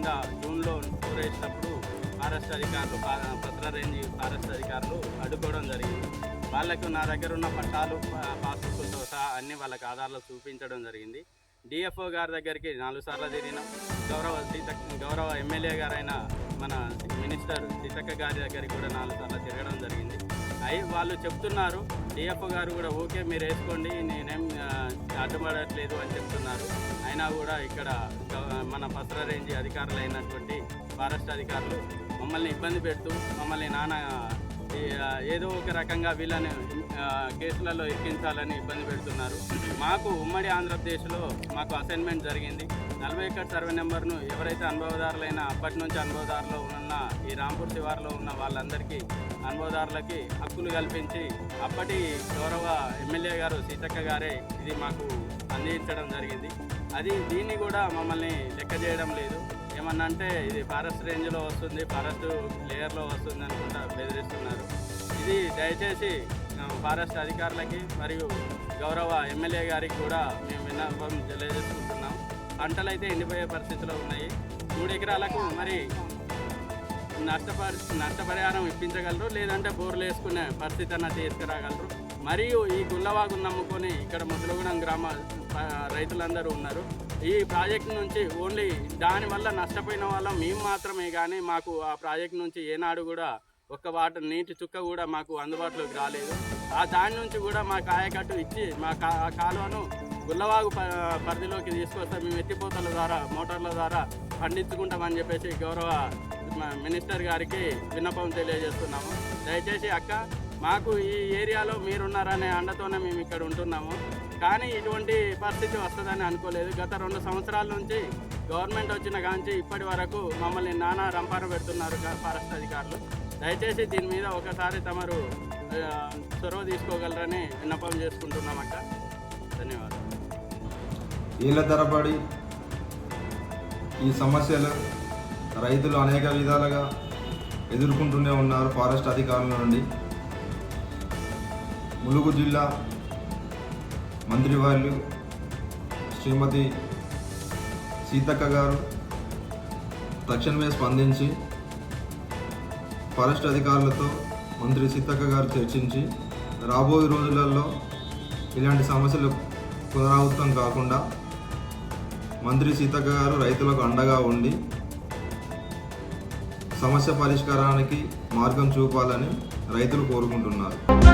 ముఖ్యంగా జూన్లో టూర్ వేసినప్పుడు ఫారెస్ట్ అధికారులు ఫా- పత్ర రేంజ్ ఫారెస్ట్ అధికారులు అడ్డుకోవడం జరిగింది. వాళ్ళకు నా దగ్గర ఉన్న పట్టాలు పాస్బుక్లతో సహా అన్ని వాళ్ళకి ఆధారాలు చూపించడం జరిగింది. డిఎఫ్ఓ గారి దగ్గరికి నాలుగు సార్లు తిరిగినాం. గౌరవ సీత గౌరవ ఎమ్మెల్యే గారైన మన మినిస్టర్ సీతక్క గారి దగ్గరికి కూడా నాలుగు సార్లు తిరగడం జరిగింది. అయి వాళ్ళు చెప్తున్నారు. డిఎఫ్ గారు కూడా ఓకే మీరు వేసుకోండి నేనేం అడ్డుపడట్లేదు అని చెప్తున్నారు. అయినా కూడా ఇక్కడ మన పసర రేంజ్ అధికారులు అయినటువంటి ఫారెస్ట్ అధికారులు మమ్మల్ని ఇబ్బంది పెడుతూ మమ్మల్ని నానా ఏదో ఒక రకంగా వీళ్ళని కేసులలో ఎక్కించాలని ఇబ్బంది పెడుతున్నారు. మాకు ఉమ్మడి ఆంధ్రప్రదేశ్లో మాకు అసైన్మెంట్ జరిగింది. నలభై ఎకర్ సర్వే నెంబర్ను ఎవరైతే అనుభవదారులైన అప్పటి నుంచి అనుభవదారులో ఉన్న ఈ రాంపూర్ శివార్లో ఉన్న వాళ్ళందరికీ అనుభవదారులకి హక్కులు కల్పించి అప్పటి గౌరవ ఎమ్మెల్యే గారు సీతక్క గారే ఇది మాకు అందించడం జరిగింది. అది దీన్ని కూడా మమ్మల్ని లెక్క చేయడం లేదు. ఏమన్నా అంటే ఇది ఫారెస్ట్ రేంజ్లో వస్తుంది ఫారెస్ట్ లేయర్లో వస్తుంది అనుకుంటా బెదిరిస్తున్నారు. ఇది దయచేసి ఫారెస్ట్ అధికారులకి మరియు గౌరవ ఎమ్మెల్యే గారికి కూడా మేము విన్నపం తెలియజేసుకుంటున్నాం. పంటలు అయితే ఎండిపోయే పరిస్థితిలో ఉన్నాయి. మూడు ఎకరాలకు మరి నష్టపరి నష్టపరిహారం ఇప్పించగలరు లేదంటే బోర్లు వేసుకునే పరిస్థితి అన్న తీసుకురాగలరు. మరియు ఈ గుల్లవాగును నమ్ముకొని ఇక్కడ ముద్రగూడెం గ్రామ రైతులందరూ ఉన్నారు. ఈ ప్రాజెక్ట్ నుంచి ఓన్లీ దానివల్ల నష్టపోయిన వాళ్ళం మేము మాత్రమే కానీ మాకు ఆ ప్రాజెక్ట్ నుంచి ఏనాడు కూడా ఒక్క వాటర్ నీటి చుక్క కూడా మాకు అందుబాటులోకి రాలేదు. ఆ దాని నుంచి కూడా మా కాయకట్టు ఇచ్చి మా కా ఆ కాలువను గుల్లవాగు ప పరిధిలోకి తీసుకొస్తే మేము ఎత్తిపోతల ద్వారా మోటార్ల ద్వారా పండించుకుంటామని చెప్పేసి గౌరవ మినిస్టర్ గారికి విన్నపం తెలియజేస్తున్నాము. దయచేసి అక్క మాకు ఈ ఏరియాలో మీరున్నారనే అండతోనే మేము ఇక్కడ ఉంటున్నాము. కానీ ఇటువంటి పరిస్థితి వస్తుందని అనుకోలేదు. గత రెండు సంవత్సరాల నుంచి గవర్నమెంట్ వచ్చిన కాంచి ఇప్పటి వరకు మమ్మల్ని నానా రంపాన పెడుతున్నారు ఫారెస్ట్ అధికారులు. దయచేసి దీని మీద ఒకసారి తమరు చొరవ తీసుకోగలరని విన్నపం చేసుకుంటున్నాం అక్క. ధన్యవాదాలు. ఏళ్ళ తరబడి ఈ సమస్యలు రైతులు అనేక విధాలుగా ఎదుర్కొంటూనే ఉన్నారు ఫారెస్ట్ అధికారుల నుండి. ములుగు జిల్లా మంత్రి వాళ్ళు శ్రీమతి సీతక్క గారు తక్షణమే స్పందించి ఫారెస్ట్ అధికారులతో మంత్రి సీతక్క గారు చర్చించి రాబోయే రోజులలో ఇలాంటి సమస్యలు పునరావృతం కాకుండా మంత్రి సీతక్క గారు రైతులకు అండగా ఉండి సమస్య పరిష్కారానికి మార్గం చూపాలని రైతులు కోరుకుంటున్నారు.